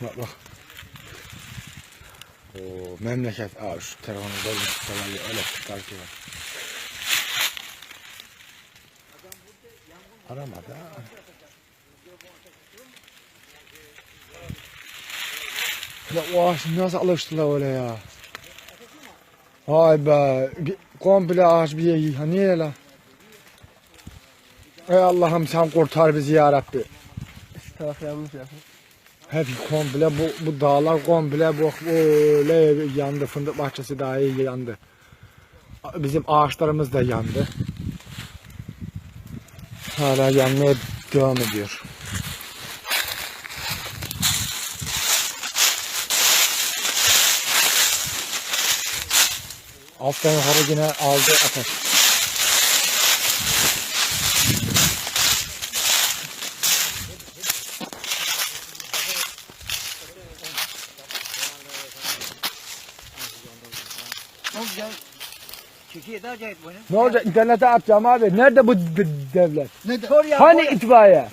Bak bak. Oo, memleket. Aa, şu telefonu dolmuş falan elektrik takip var. Aramadı ha. Ya o ağaç nasıl alıştılar öyle ya? Vay be. Bir, komple ağaç bir yeri. Ha niye la? Ey Allah'ım sen kurtar bizi ya Rabbi. Şu. Hep komple bu, bu dağlar komple bu öyle yandı. Fındık bahçesi daha iyi yandı. Bizim ağaçlarımız da yandı. Hala yanmaya devam ediyor. Alttan yukarı yine aldı ateş. Çok güzel. Çekiye daha acayip bu ne? Ne olacak internete atacağım abi. Nerede bu devlet? Sor ya. Hani itfaiye?